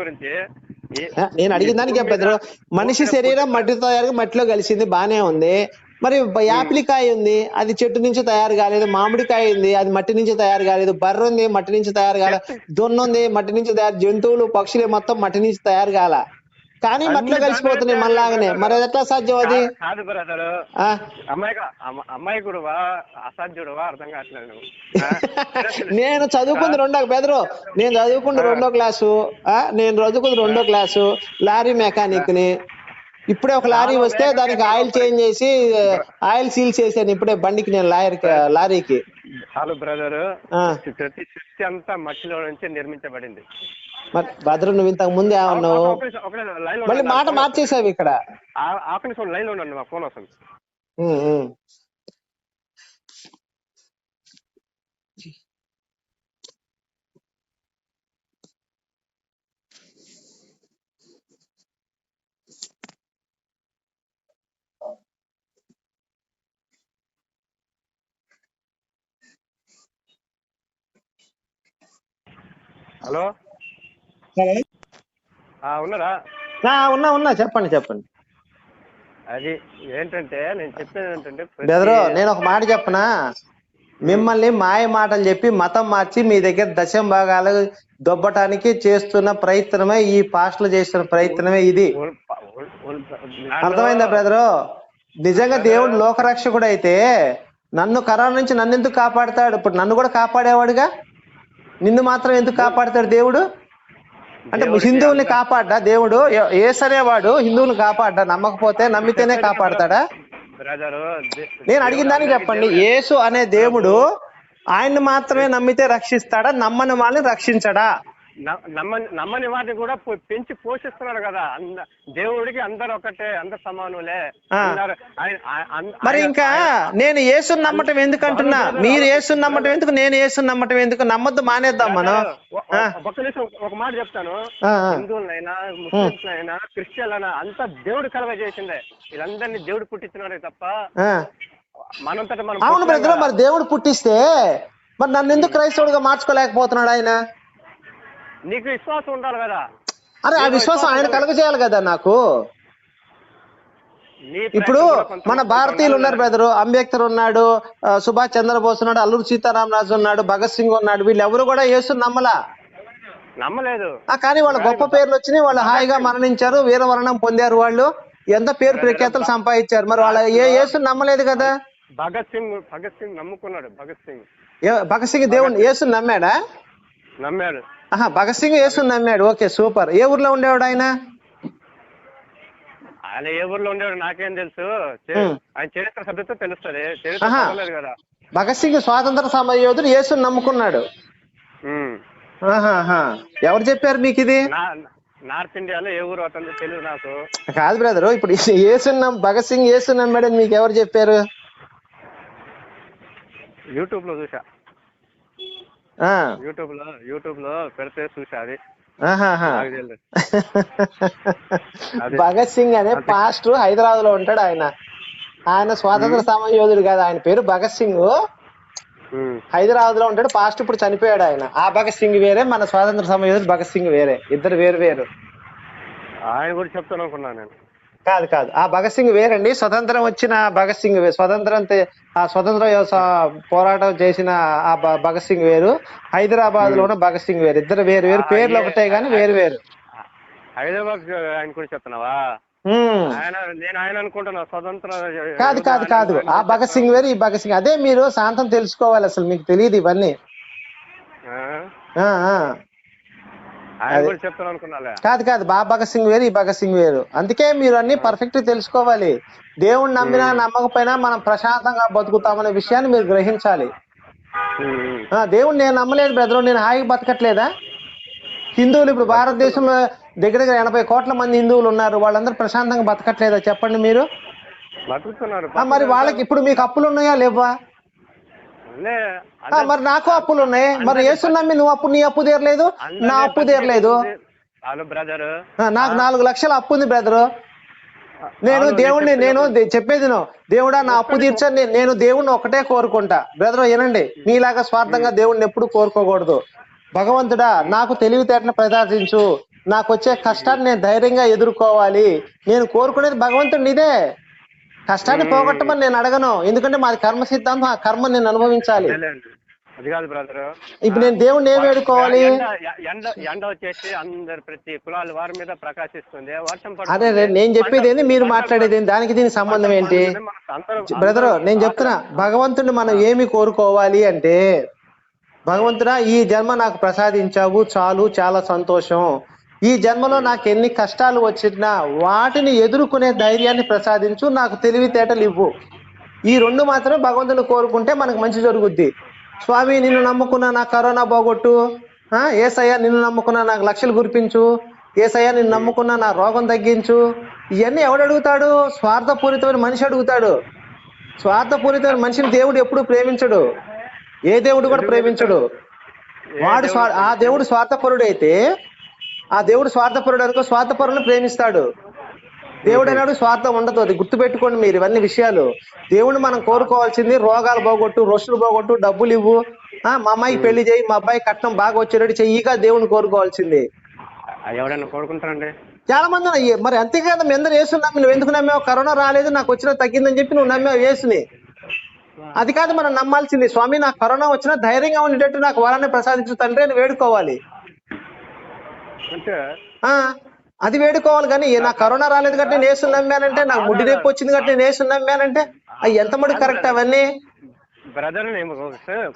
గురించి? నేను అడిగిన దానికి పెద్దరు మనిషి శరీరం మట్టితో తయారు మట్టిలో కలిసింది బానే ఉంది. మరి యాపిలికాయ ఉంది అది చెట్టు నుంచి తయారు కాలేదు మామిడికాయ ఉంది అది మట్టి నుంచి తయారు కాలేదు బర్రె ఉంది మట్టి నుంచి తయారు కాలేదు దొన్న ఉంది మట్టి నుంచి తయారు జంతువులు పక్షులు మొత్తం మట్టి నుంచి తయారు కాల. కానీ అన్ని కలిసిపోతున్నాయి మళ్ళాగానే. మరి అది ఎట్లా సాధ్యం అది? కాదు బ్రదర్ అమ్మాయి అమ్మాయి కూడా అసాధ్యుడువా అర్థం కావట్లేదు? నేను చదువుకుంది రెండో బెదరు నేను చదువుకుంది రెండో క్లాసు నేను చదువుకుంది రెండో క్లాసు లారీ మెకానిక్ని ఇప్పుడే ఒక లారీ వస్తే దానికి ఆయిల్ చేంజ్ చేసి ఆయిల్ సీల్ చేశాను ఇప్పుడే బండికి నేను లాయర్ లారీకి. చాలు బ్రదర్. ప్రతి సృష్టి అంతా మట్టిలో నుంచి నిర్మించబడింది. మరి భద్ర నువ్వు ఇంతకు ముందు లో మళ్ళీ. మాట మార్చేసావు ఇక్కడ. లైన్లో ఉండండి మా ఫోన్ వస్తుంది. ఉన్నారా? ఉన్నా ఉన్నా. చెప్పండి చెప్పండి. అది ఏంటంటే నేను చెప్పేది ఏంటంటే బెదరు నేను ఒక మాట చెప్పనా? మిమ్మల్ని మాయ మాటలు చెప్పి మతం మార్చి మీ దగ్గర దశం భాగాలు దొబ్బటానికి చేస్తున్న ప్రయత్నమే ఈ పాస్టలు చేస్తున్న ప్రయత్నమే ఇది. అర్థమైందా బ్రదరు? నిజంగా దేవుడు లోకరక్షకుడు అయితే నన్ను కరోనా నుంచి నన్ను ఎందుకు కాపాడుతాడు? ఇప్పుడు నన్ను కూడా కాపాడేవాడుగా? నిన్ను మాత్రం ఎందుకు కాపాడుతాడు దేవుడు? అంటే హిందువుల్ని కాపాడ్డా? దేవుడు ఏ- ఏసు అనేవాడు హిందువుల్ని కాపాడ్డా? నమ్మకపోతే నమ్మితేనే కాపాడతాడా? నేను అడిగిన దానికి చెప్పండి. యేసు అనే దేవుడు ఆయన్ని మాత్రమే నమ్మితే రక్షిస్తాడా? నమ్మని వాళ్ళని రక్షించడా? నమ్మని నమ్మని వాటిని కూడా పెంచి పోషిస్తున్నాడు కదా. అంద దేవుడికి అందరు ఒకటే అందరు సమానులే మరి ఇంకా నేను యేసుని నమ్మటం ఎందుకు అంటున్నా మీరు యేసుని నమ్మటం ఎందుకు? నేను యేసుని నమ్మటం ఎందుకు? నమ్మొద్దు మానేద్దాం మనం. ఒ- ఆ. ఒ- ఒక్క నిమిషం ఒక మాట చెప్తాను. హిందువులైనా ముస్లింస్ అయినా క్రిస్టియన్లైనా అంతా దేవుడు కలవ చేసిందే. వీళ్ళందరినీ దేవుడు పుట్టించినాడే తప్ప. మనంతట మనం అవును బ్రదర్. మరి దేవుడు పుట్టిస్తే మరి నన్ను ఎందుకు క్రైస్తవుడిగా మార్చుకోలేకపోతున్నాడు ఆయన? నీకు విశ్వాసం ఉండాలి కదా. అరే ఆ విశ్వాసం ఆయన కలగజేయాలి కదా నాకు. ఇప్పుడు మన భారతీయులు ఉన్నారు. బ్రదరు. అంబేద్కర్ ఉన్నాడు సుభాష్ చంద్రబోస్ ఉన్నాడు అల్లూరు సీతారామరాజు ఉన్నాడు భగత్ సింగ్ ఉన్నాడు. వీళ్ళు ఎవరు కూడా యేసుని నమ్మలా? నమ్మలేదు. కానీ వాళ్ళ గొప్ప పేర్లు వచ్చినాయి వాళ్ళు హాయిగా మరణించారు వీరమరణం పొందారు వాళ్ళు. ఎంత పేరు ప్రఖ్యాతులు సంపాదించారు? మరి వాళ్ళ ఏ యేసుని నమ్మలేదు కదా? భగత్ సింగ్ భగత్ సింగ్ నమ్ముకున్నాడు భగత్ సింగ్. భగత్ సింగ్ దేవుని యేసుని నమ్మాడా? నమ్మాడు. భగత్ సింగ్ యేసుని నమ్మాడు ఓకే సూపర్. ఏ ఊర్లో ఉండేవాడు ఆయన? ఆయన ఏ ఊర్లో ఉండేవాడు నాకేం తెలుసు. ఆయన చరిత్ర సభ్యత తెలుస్తుంది. చరిత్ర కదా. భగత్ సింగ్ స్వాతంత్ర సమర యోధుడు యేసుని నమ్ముకున్నాడు. ఎవరు చెప్పారు మీకు ఇది నార్త్ ఇండియాలో ఏ ఊరు అతను తెలియదు నాకు. కాదు బ్రదర్ ఇప్పుడు యేసుని నమ్మ భగత్ సింగ్ యేసుని నమ్మాడని మీకు ఎవరు చెప్పారు? యూట్యూబ్లో చూసా యూట్యూబ్లో యూట్యూబ్లో పెడితే చూసా అది. ఆహాహా. నాకు తెలియదు. అదే. భగత్ సింగ్ అనే పాస్టర్ హైదరాబాద్లో ఉంటాడు ఆయన. ఆయన స్వాతంత్ర సమర యోధుడు కాదు ఆయన పేరు భగత్ సింగ్. హైదరాబాద్లో ఉంటాడు పాస్ట్ ఇప్పుడు చనిపోయాడు ఆయన. ఆ భగత్ సింగ్ వేరే మన స్వాతంత్ర సమర యోధుడు భగత్ సింగ్ వేరే. ఇద్దరు వేరు వేరు. ఆయన కూడా చెప్తాను అనుకున్నాను నేను. కాదు కాదు. ఆ భగత్ సింగ్ వేరండి. స్వతంత్రం వచ్చిన భగత్ సింగ్ వేరు స్వతంత్రం ఆ స్వతంత్ర పోరాటం చేసిన ఆ భగత్ సింగ్ వేరు. హైదరాబాద్లో ఉన్న భగత్ సింగ్ వేరు. ఇద్దరు వేరు వేరు. పేర్లు ఒకటే గాని వేరు వేరు. హైదరాబాద్ ఆయన చెప్తున్నావా. ఆయన నేను ఆయన అనుకుంటున్నా. స్వతంత్ర కాదు కాదు కాదు. ఆ భగత్ సింగ్ వేరు ఈ భగత్ సింగ్. అదే మీరు శాంతం తెలుసుకోవాలి అసలు మీకు తెలియదు ఇవన్నీ ఆ? ఆ, ఆ. ఆయన కూడా చెప్తాను అనుకున్నాలే కాదు కాదు బా భగత్ సింగ్ వేరు ఈ భగత్ సింగ్ వేరు. అందుకే మీరు అన్ని పర్ఫెక్ట్ తెలుసుకోవాలి. దేవుణ్ణి నమ్మినా నమ్మకపోయినా మనం ప్రశాంతంగా బతుకుతామనే విషయాన్ని మీరు గ్రహించాలి. దేవుణ్ణి నేను నమ్మలేదు బ్రదర్ నేను హాయిగా బతకట్లేదా? హిందువులు ఇప్పుడు భారతదేశంలో దగ్గర దగ్గర ఎనభై కోట్ల మంది హిందువులు ఉన్నారు. వాళ్ళందరూ ప్రశాంతంగా బతకట్లేదా? చెప్పండి మీరు. మరి వాళ్ళకి ఇప్పుడు మీకు అప్పులు ఉన్నాయా లేవా మరి నాకు అప్పులు ఉన్నాయి మరి నమ్మి నువ్వు అప్పు నీ అప్పు తీరలేదు? నా అప్పు తీరలేదు. బ్రదర్ నాకు నాలుగు లక్షల అప్పు ఉంది బ్రదరు నేను దేవుణ్ణి నేను చెప్పేది దేవుడా నా అప్పు తీర్చని నేను- దేవుణ్ణి ఒకటే కోరుకుంటా. బ్రదర్ వినండి. నీలాగా స్వార్థంగా దేవుణ్ణి ఎప్పుడు కోరుకోకూడదు. భగవంతుడా నాకు తెలివితేటను ప్రదర్శించు నాకు వచ్చే కష్టాన్ని నేను ధైర్యంగా ఎదుర్కోవాలి. నేను కోరుకునేది భగవంతుడిని ఇదే కష్టాన్ని పోగొట్టమని నేను అడగను. ఎందుకంటే మాది కర్మ సిద్ధాంతం ఆ కర్మ నేను అనుభవించాలి. అది కాదు బ్రదర్. ఇప్పుడు నేను దేవుణ్ణి ఏం వేడుకోవాలి? ఎండ ఎండ వచ్చేసి అందరు ప్రతి కులాల వారి మీద ప్రకాశిస్తుంది. వర్షం అదే నేను చెప్పేది ఏంది? మీరు మాట్లాడేది? దానికి దీనికి సంబంధం ఏంటి? బ్రదర్ నేను చెప్తున్నా. భగవంతుడిని మనం ఏమి కోరుకోవాలి అంటే భగవంతుడా ఈ జన్మ నాకు ప్రసాదించావు. చాలు చాలా సంతోషం. ఈ జన్మలో నాకు ఎన్ని కష్టాలు వచ్చినా వాటిని ఎదుర్కొనే ధైర్యాన్ని ప్రసాదించు నాకు తెలివితేటలు ఇవ్వు. ఈ రెండు మాత్రమే భగవంతుని కోరుకుంటే మనకు మంచి జరుగుద్ది. స్వామి నిన్ను నమ్ముకున్నా నా కరోనా పోగొట్టు. ఏసయ్యా నిన్ను నమ్ముకున్నా నాకు లక్షలు గురిపించు ఏసయ్యా నిన్ను నమ్ముకున్నా నా రోగం తగ్గించు. ఇవన్నీ ఎవడు అడుగుతాడు? స్వార్థపూరితమైన మనిషి అడుగుతాడు. స్వార్థపూరితమైన మనిషిని దేవుడు ఎప్పుడు ప్రేమించడు. ఏ దేవుడు కూడా ప్రేమించడు. వాడు స్వా ఆ దేవుడు స్వార్థపరుడైతే ఆ దేవుడు స్వార్థపరుడు అనుకో స్వార్థపరులను ప్రేమిస్తాడు. దేవుడు అన్నాడు స్వార్థం ఉండదు. అది గుర్తుపెట్టుకోండి మీరు ఇవన్నీ విషయాలు. దేవుడు మనం కోరుకోవాల్సింది రోగాలు పోగొట్టు రొస్టులు పోగొట్టు డబ్బులు ఇవ్వు. ఆ, మా అమ్మాయికి పెళ్ళి చేయి మా అబ్బాయి కట్నం బాగా వచ్చేటట్టు చెయ్యిగా దేవుని కోరుకోవాల్సింది. ఎవడైనా కోరుకుంటారండి? చాలా మంది ఉన్నాయి. మరి అంతే కదా మీ అందరూ వేసున్నాం నువ్వు ఎందుకు నమ్మావు? కరోనా రాలేదు నాకు వచ్చినా తగ్గిందని చెప్పి నువ్వు నమ్మావు వేసుని అది కాదు మనం నమ్మాల్సింది. స్వామి నాకు కరోనా వచ్చినా ధైర్యంగా ఉండేటట్టు నాకు వరాన్ని ప్రసాదించు తండ్రి అని వేడుకోవాలి. అంటే అది వేడుకోవాలి కానీ నాకు కరోనా రాలేదు కాబట్టి నేను వేసు నమ్మానంటే నాకు ముడ్డి నొప్పి వచ్చింది కాబట్టి నేను వేసు నమ్మానంటే అవి ఎంత మటుకు కరెక్ట్ అవన్నీ?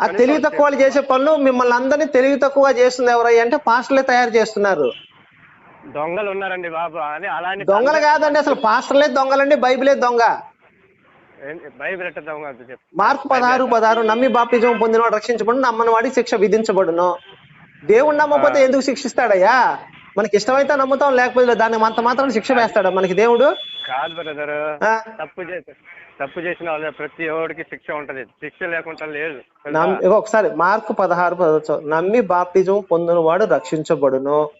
ఆ తెలివి తక్కువ చేసే పనులు మిమ్మల్ని అందరినీ తెలివి తక్కువగా చేస్తుంది ఎవరయ్య అంటే పాస్టర్లే తయారు చేస్తున్నారు. దొంగలు ఉన్నారండి బాబు అని అలాంటి దొంగలు కాదండి అసలు పాస్టర్లే దొంగలండి బైబిలే దొంగ. మార్కు పదహారు పదహారు నమ్మి బాప్తిజం పొందినవాడు రక్షించబడును నమ్మని వాడికి శిక్ష విధించబడును. దేవుడు నమ్మకపోతే ఎందుకు శిక్షిస్తాడయ్యా? మనకి ఇష్టమైతే నమ్ముతాం లేకపోతే. దాన్ని అంత మాత్రం శిక్ష వేస్తాడా మనకి దేవుడు? కాదు బ్రదర్. తప్పు చేసి తప్పు చేసిన వాళ్ళ ప్రతి ఒక్కడికి శిక్ష ఉంటది. శిక్ష లేకుండా లేదు. ఒకసారి మార్కు పదహారు చదువు. నమ్మి బాప్తిజం పొందినవాడు రక్షించబడును.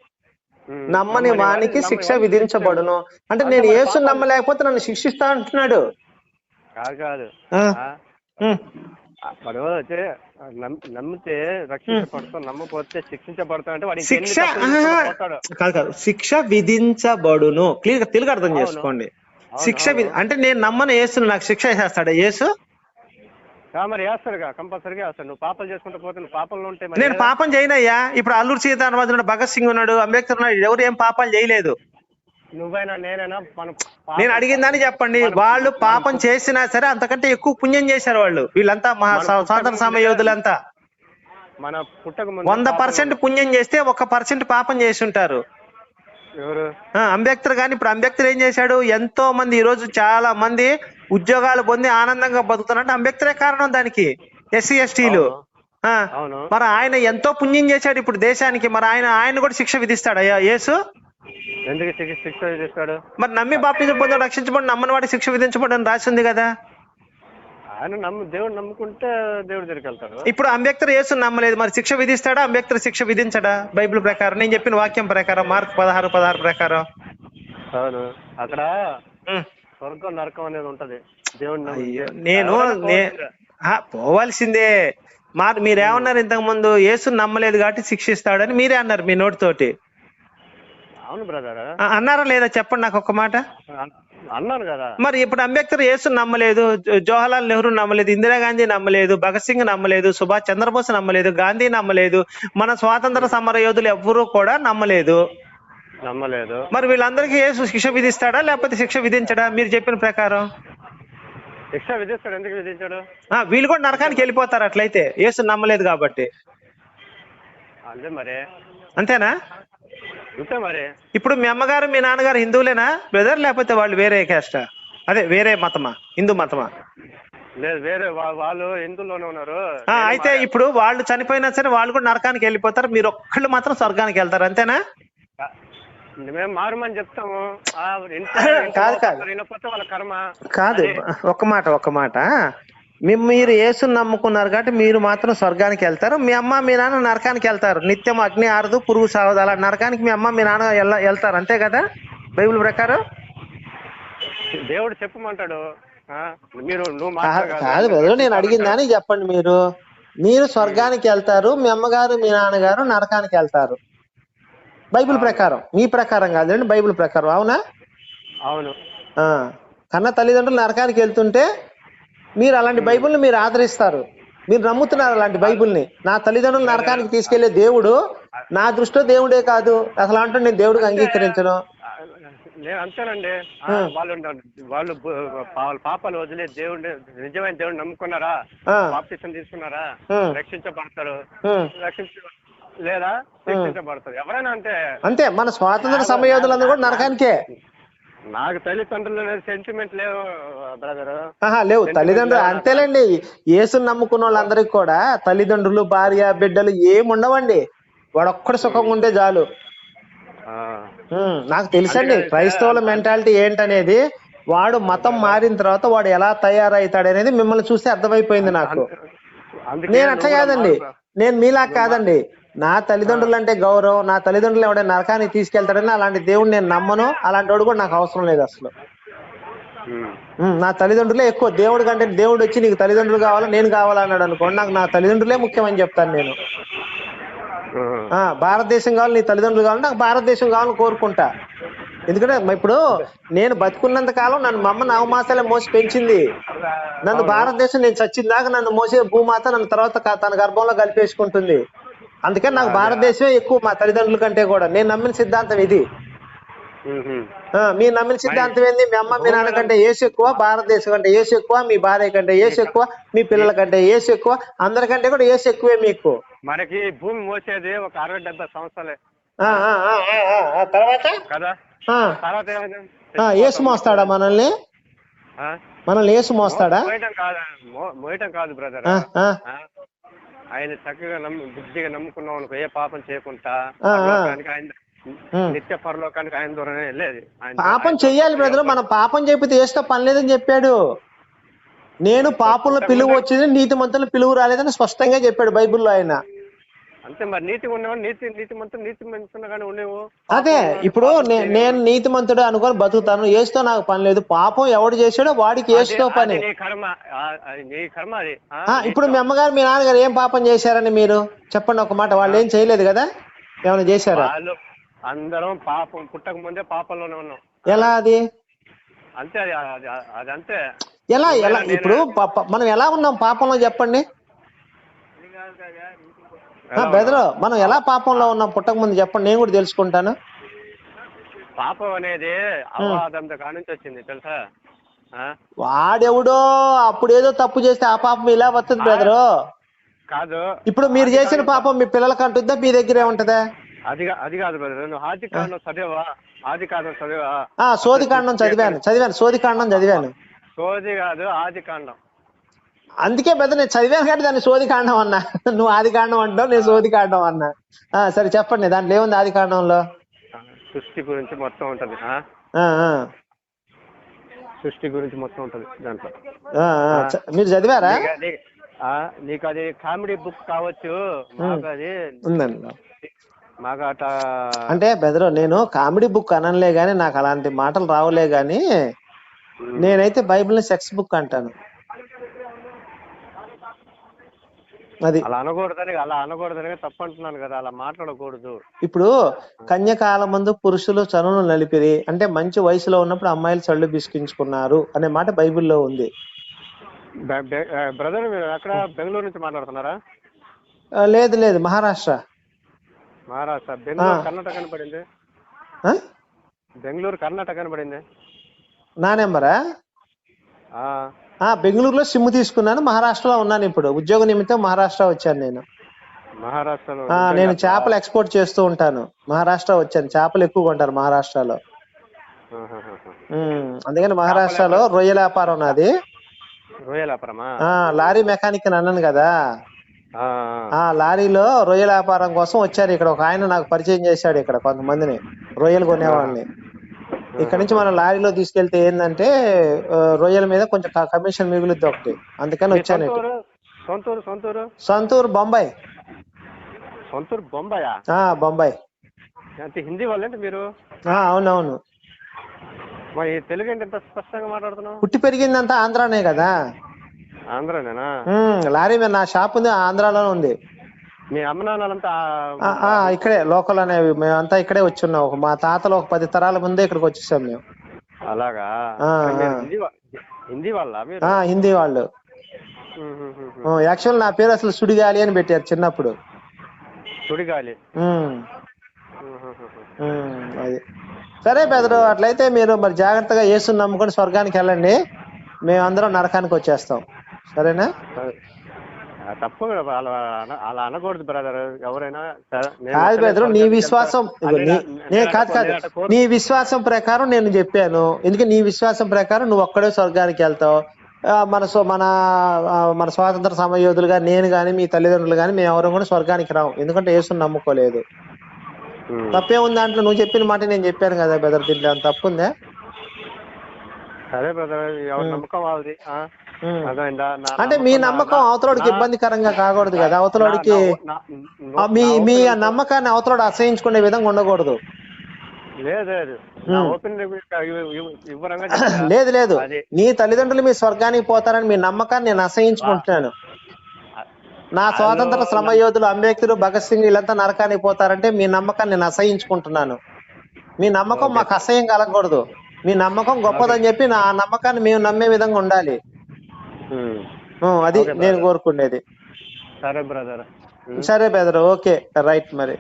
నమ్మని వానికి శిక్ష విధించబడును. అంటే నేను యేసు నమ్మలేకపోతే నన్ను శిక్షిస్తా అంటున్నాడు. కాదు. వాడు నమ్- నమ్మితే రక్షించబడతాం నమ్మకపోతే శిక్షించబడతాం అంటే వాడు శిక్ష. కాదు కాదు. శిక్ష విధించబడును. క్లియర్ తెలుగు అర్థం చేసుకోండి. శిక్ష అంటే నేను నమ్మని యేసును నాకు శిక్ష వేసేస్తాడా? యేసు మరి వేస్తాడుగా కంపల్సరీగా వేస్తాడు. నువ్వు పాపాలు చేసుకుంటూ పోతే నువ్వు పాపంలో ఉంటే నేను పాపం చేయనయ్యా. ఇప్పుడు అల్లూరు సీతారామరాజు ఉన్నాడు భగత్ సింగ్ ఉన్నాడు అంబేద్కర్ ఉన్నాడు ఎవరు ఏం పాపాలు చేయలేదు. నువ్వైనా నేనైనా మనం నేను అడిగిందని చెప్పండి. వాళ్ళు పాపం చేసినా సరే అంతకంటే ఎక్కువ పుణ్యం చేశారు వాళ్ళు. వీళ్ళంతా మహా స్వా- స్వాతంత్ర సమయ యోధులంతా. మన పుట్టక ముందు వంద పర్సెంట్ పుణ్యం చేస్తే ఒక పర్సెంట్ పాపం చేసి ఉంటారు ఎవరు? ఆ, అంబేద్కర్ కానీ ఇప్పుడు అంబేద్కర్ ఏం చేశాడు? ఎంతో మంది ఈ రోజు చాలా మంది ఉద్యోగాలు పొంది ఆనందంగా బతుకుతారంటే అంబేద్కరే కారణం దానికి. ఎస్సీ ఎస్టీలు. అవును. మరి ఆయన ఎంతో పుణ్యం చేశాడు ఇప్పుడు దేశానికి. మరి ఆయన ఆయన కూడా శిక్ష విధిస్తాడు అయ్యా. యేసు? ఎందుకు శిక్ష చేస్తాడు మరి నమ్మి బాప్తిజం పొంది రక్షించబడి నమ్మని వాడికి శిక్ష విధించబడి అని రాసి ఉంది కదా. ఆయన నమ్ము దేవుడు నమ్ముకుంటే దేవుడి దగ్గరికి వెళ్తాడు. ఇప్పుడు అంబేద్కర్ యేసు నమ్మలేదు. మరి శిక్ష విధిస్తాడా? అంబేద్కర్ శిక్ష విధించడా? బైబిల్ ప్రకారం. నేను చెప్పిన వాక్యం ప్రకారం మార్క్ పదహారు పదహారు ప్రకారం. అవును. అక్కడ. స్వర్గం నరకం అనేది ఉంటది. దేవుడు నేను పోవాల్సిందే. మా మీరేమన్నారు ఇంతకు ముందు యేసు నమ్మలేదు కాబట్టి శిక్షిస్తాడని మీరే అన్నారు మీ నోటితోటి. అవును బ్రదర్ అన్నారా లేదా చెప్పండి నాకు ఒక మాట? అన్నాను కదా. మరి ఇప్పుడు అంబేద్కర్ యేసు నమ్మలేదు జవహర్లాల్ నెహ్రూ నమ్మలేదు ఇందిరాగాంధీ నమ్మలేదు భగత్ సింగ్ నమ్మలేదు సుభాష్ చంద్రబోస్ నమ్మలేదు గాంధీ నమ్మలేదు మన స్వాతంత్ర సమర యోధులు ఎవ్వరూ కూడా నమ్మలేదు. నమ్మలేదు. మరి వీళ్ళందరికీ యేసు శిక్ష విధిస్తాడా లేకపోతే శిక్ష విధించడా? మీరు చెప్పిన ప్రకారం. శిక్ష విధిస్తాడు ఎందుకు విధించాడు? వీళ్ళు కూడా నరకానికి వెళ్ళిపోతారు అట్లయితే. యేసు నమ్మలేదు కాబట్టి. అంతే మరి. అంతేనా? అంతే మరి. ఇప్పుడు మీ అమ్మగారు మీ నాన్నగారు హిందువులేనా? బ్రదర్ లేకపోతే వాళ్ళు వేరే క్యాస్టా అదే వేరే మతమా? హిందూ మతమా? లేదు వేరే వాళ్ళు హిందువులోనే ఉన్నారు. అయితే ఇప్పుడు వాళ్ళు చనిపోయినా సరే వాళ్ళు కూడా నరకానికి వెళ్ళిపోతారు. మీరు ఒక్కళ్ళు మాత్రం స్వర్గానికి వెళ్తారు. అంతేనా? మేము మారమని చెప్తాము. కాదు, కాదు. వాళ్ళ కర్మ. కాదు ఒక్క మాట ఒక్క మాట. మీరు యేసుని నమ్ముకున్నారు కాబట్టి మీరు మాత్రం స్వర్గానికి వెళ్తారు. మీ అమ్మ మీ నాన్న నరకానికి వెళ్తారు. నిత్యం అగ్ని ఆరదు పురుగు సావదు అలా నరకానికి మీ అమ్మ మీ నాన్న వెళ్తారు. అంతే కదా? బైబిల్ ప్రకారం? దేవుడు చెప్పమంటాడు. మీరు కాదు బ్రదర్ నేను అడిగిందని చెప్పండి మీరు. మీరు స్వర్గానికి వెళ్తారు మీ అమ్మగారు మీ నాన్నగారు నరకానికి వెళ్తారు. బైబిల్ ప్రకారం. మీ ప్రకారం కాదండి బైబిల్ ప్రకారం. అవునా? అవును. ఆ, కన్న తల్లిదండ్రులు నరకానికి వెళ్తుంటే మీరు అలాంటి బైబిల్ని మీరు ఆదరిస్తారు. మీరు నమ్ముతున్నారు అలాంటి బైబిల్ని. నా తల్లిదండ్రులు నరకానికి తీసుకెళ్ళే దేవుడు నా దృష్టిలో దేవుడే కాదు. అసలు అంటే నేను దేవుడికి అంగీకరించను. నేను అంతేనండి వాళ్ళు వాళ్ళు పాపాలు వదిలే దేవుడిని నిజమైన దేవుడిని నమ్ముకున్నారా? బాప్తిసం తీసుకున్నారా? రక్షించబడతారు. రక్షించ లేదా శిక్షించబడతారు ఎవరైనా అంటే అంతే. మన స్వాతంత్ర సమయోధులందరూ కూడా నరకానికే. నాకు తల్లిదండ్రులు అనేది సెంటిమెంట్ లేవు బ్రదర్ లేవు. తల్లిదండ్రులు అంతేలేండి. యేసుని నమ్ముకున్న వాళ్ళందరికీ కూడా తల్లిదండ్రులు భార్య బిడ్డలు ఏమి ఉండవండి వాడొక్కడు సుఖంగా ఉంటే చాలు. నాకు తెలుసండి. క్రైస్తవుల మెంటాలిటీ ఏంటనేది? వాడు మతం మారిన తర్వాత వాడు ఎలా తయారవుతాడు అనేది మిమ్మల్ని చూస్తే అర్థమైపోయింది నాకు. నేను అట్లా కాదండి. నేను మీలా కాదండి. నా తల్లిదండ్రులు అంటే గౌరవం నా తల్లిదండ్రులు ఎవడైనా నరకానికి తీసుకెళ్తాడని అలాంటి దేవుడు నేను నమ్మను. అలాంటి వాడు కూడా నాకు అవసరం లేదు అసలు. నా తల్లిదండ్రులే ఎక్కువ. దేవుడు కంటే దేవుడు వచ్చి నీకు తల్లిదండ్రులు కావాలా నేను కావాలన్నాడు అనుకోండి నాకు నా తల్లిదండ్రులే ముఖ్యమని చెప్తాను నేను. భారతదేశం కావాలి నీ తల్లిదండ్రులు కావాలి నాకు భారతదేశం కావాలని కోరుకుంటా. ఎందుకంటే ఇప్పుడు నేను బతుకున్నంత కాలం నన్ను మా అమ్మ నవమాసాలే మోసి పెంచింది. నన్ను భారతదేశం నేను చచ్చిన దాకా నన్ను మోసే భూమాత నన్ను తర్వాత తన గర్భంలో కలిపేసుకుంటుంది. అందుకని నాకు భారతదేశమే ఎక్కువ మా తల్లిదండ్రుల కంటే కూడా. నేను నమ్మిన సిద్ధాంతం ఇది. మీరు నమ్మిన సిద్ధాంతం ఏంది? మీ అమ్మ మీ నాన్న కంటే ఏసు ఎక్కువ భారతదేశం కంటే ఏసు ఎక్కువ మీ భార్య కంటే ఏసు ఎక్కువ మీ పిల్లల కంటే ఏసు ఎక్కువ అందరికంటే కూడా ఏసు ఎక్కువే మీకు. మనకి భూమి మోసేది ఒక అరవై డెబ్బై సంవత్సరాలే. తర్వాత? కదా? తర్వాత ఏసు మోస్తాడా మనల్ని? మనల్ని ఏసు మోస్తాడా? మోయటం కాదు? బ్రదర్ ఆయన చక్కగా నమ్ము బుద్ధిగా నమ్ముకున్నాం అనుకో ఏ పాపం చేయకుండా. పరలోకానికి ఆయన. నిత్య పరలోకానికి ఆయన దూరమే వెళ్ళేది పాపం చెయ్యాలి బ్రదర్ మనం పాపం చెప్పితే ఏసుతో పని లేదని చెప్పాడు నేను పాపంలో పిలువ వచ్చింది నీతి మంతులు పిలువ రాలేదని స్పష్టంగా చెప్పాడు బైబిల్లో ఆయన అంతే మరి నీతి ఉన్నవాడు నీతి కానీ ఉండేవు. అదే ఇప్పుడు నే- నేను నీతిమంతుడు అనుకొని బతుకుతాను ఏసుతో నాకు పని లేదు పాపం ఎవడు చేశాడో వాడికి ఏసుతో పని. నీ కర్మ ఆ, అది నీ కర్మ అది. ఆ? ఆ, ఇప్పుడు మీ అమ్మగారు మీ నాన్నగారు ఏం పాపం చేశారని మీరు? చెప్పండి ఒక మాట వాళ్ళు ఏం చేయలేదు కదా? ఏమైనా చేశారా? వాళ్ళు అందరం పాపం పుట్టక ముందే పాపంలోనే ఉన్నాం. ఎలా అది? అంతే అది అది అది అంతే. ఎలా ఎలా ఇప్పుడు ప- ప- మనం ఎలా ఉన్నాం? పాపంలో చెప్పండి. బెదరు మనం ఎలా పాపంలో ఉన్నాం? పుట్టక ముందు చెప్పండి నేను కూడా తెలుసుకుంటాను. పాపం అనేది అవాదంత వచ్చింది తెలుసా? వాడెవడో అప్పుడు ఏదో తప్పు చేస్తే ఆ పాపం ఇలా వస్తుంది బ్రదరు. కాదు. ఇప్పుడు మీరు చేసిన పాపం మీ పిల్లలకి అంటుందా? మీ దగ్గరే ఉంటదా? అది అది కాదు బ్రదర్ నువ్వు ఆది కాండం చదివా ఆది కాండం చదివా ఆ సోది కాండం చదివాను చదివాను సోది కాండం చదివాను. సోది కాదు ఆది కాండం. అందుకే పెద్ద నేను చదివాను కాబట్టి దాన్ని సోది కాండం అన్నా. నువ్వు ఆది కాండం అంటావు నేను సోది కాండం అన్నా. సరే చెప్పండి దాంట్లో ఏముంది ఆది కాండంలో? సృష్టి గురించి మొత్తం ఉంటది. సృష్టి గురించి మొత్తం ఉంటది దాంట్లో. మీరు చదివారా? నీకు అది- కామెడీ బుక్ కావచ్చు. మాకు అది మాకు అట అంటే బెదరు నేను కామెడీ బుక్ అనలే గానీ నాకు అలాంటి మాటలు రావులే గానీ నేనైతే బైబిల్ని సెక్స్ బుక్ అంటాను. అది. అలా అనకూడదని అలా అనకూడదని తప్పు అంటున్నాను కదా అలా మాట్లాడకూడదు. ఇప్పుడు కన్యకాల మందు పురుషులు చనువులు నలిపిరి అంటే మంచి వయసులో ఉన్నప్పుడు అమ్మాయిలు చళ్ళు బిసికించుకున్నారు అనే మాట బైబిల్లో ఉంది. బ్రదర్ మీరు అక్కడ బెంగళూరు నుంచి మాట్లాడుతున్నారా? లేదు లేదు మహారాష్ట్ర. మహారాష్ట్ర. బెంగళూరు కర్ణాటక కనపడింది? బెంగళూరు కర్ణాటక కనపడింది. నా నెంబరా? బెంగళూరులో సిమ్ తీసుకున్నాను మహారాష్ట్రలో ఉన్నాను ఇప్పుడు. ఉద్యోగ నిమిత్తం మహారాష్ట్ర వచ్చాను నేను. మహారాష్ట్రలో నేను చేపలు ఎక్స్పోర్ట్ చేస్తూ ఉంటాను. మహారాష్ట్ర వచ్చాను. చేపలు ఎక్కువ కొంటారు మహారాష్ట్రలో. అందుకని మహారాష్ట్రలో రొయ్యల వ్యాపారం నాది. రొయ్యలాపురమా ఆ లారీ మెకానిక్ అని అన్నాను కదా. ఆ, ఆ. లారీలో రొయ్యల వ్యాపారం కోసం వచ్చారు. ఇక్కడ ఒక ఆయన నాకు పరిచయం చేశాడు ఇక్కడ కొంతమందిని. రొయ్యలు కొనేవాళ్ళని. ఇక్కడ నుంచి మనం లారీలో తీసుకెళ్తే ఏంటంటే రొయ్యల మీద కొంచెం కమిషన్ మిగులుద్ది ఒకటి. అందుకని వచ్చాను. సొంతూరు? సొంతూరు సొంతూరు? బొంబాయి. సొంతూరు బొంబాయా? బొంబాయి. అంటే హిందీ వాళ్ళంటే మీరు? ఆ అవునవును. మరి తెలుగు ఏంటి ఎంత స్పష్టంగా మాట్లాడుతున్నావు? పుట్టి పెరిగిందంతా ఆంధ్రానే కదా. ఆంధ్రనేనా? లారీ మీద నా షాప్ ఉంది ఆంధ్రాలోనే ఉంది. మీ అమ్మ నాన్నలంతా ఇక్కడే లోకల్ అనేవి మేమంతా ఇక్కడే వచ్చి ఉన్నాం ఒక మా తాతలు ఒక పది తరాల ముందే ఇక్కడికి వచ్చేసాం మేము. అలాగా. హిందీ వాళ్ళ హిందీ వాళ్ళు. యాక్చువల్ నా పేరు అసలు సుడిగాలి అని పెట్టారు చిన్నప్పుడు. సుడిగాలి. అది. సరే బెదరు అట్లయితే మీరు మరి జాగ్రత్తగా యేసుని నమ్ముకొని స్వర్గానికి వెళ్ళండి. మేమందరం నరకానికి వచ్చేస్తాం. సరేనా? తప్పు అలా అన- అలా అనకూడదు బ్రదర్ ఎవరైనా కాదు బెదరు నీ విశ్వాసం నీ కాదు కాదు. నీ విశ్వాసం ప్రకారం నేను చెప్పాను. ఎందుకంటే నీ విశ్వాసం ప్రకారం నువ్వు ఒక్కడే స్వర్గానికి వెళ్తావు? మన మన మన స్వాతంత్ర సమయోధులుగా నేను గాని మీ తల్లిదండ్రులు గాని మేము ఎవరు కూడా స్వర్గానికి రావు ఎందుకంటే యేసుని నమ్ముకోలేదు. తప్పే ఉంది దాంట్లో. నువ్వు చెప్పిన మాట నేను చెప్పాను కదా బెదర్ దీంట్లో తప్పు ఉందా సరే బ్రదర్ ఎవరి. నమ్మకం వాళ్ళది అంటే మీ నమ్మకం అవతలోడికి ఇబ్బందికరంగా కాకూడదు కదా. అవతలోడికి మీ మీ నమ్మకాన్ని అవతలోడు అసహించుకునే విధంగా ఉండకూడదు. లేదు లేదు. లేదు నీ తల్లిదండ్రులు మీ స్వర్గానికి పోతారని మీ నమ్మకాన్ని నేను అసహించుకుంటున్నాను. నా స్వాతంత్ర శ్రమ యోధులు అంబేద్కర్ భగత్ సింగ్ వీళ్ళంతా నరకానికి పోతారంటే మీ నమ్మకాన్ని నేను అసహించుకుంటున్నాను. మీ నమ్మకం మాకు అసహ్యం కలగకూడదు. మీ నమ్మకం గొప్పదని చెప్పి నా నమ్మకాన్ని మేము నమ్మే విధంగా ఉండాలి. అది నేను. కోరుకునేది సరే బ్రదర్ సరే బెదర్ ఓకే రైట్ మరి.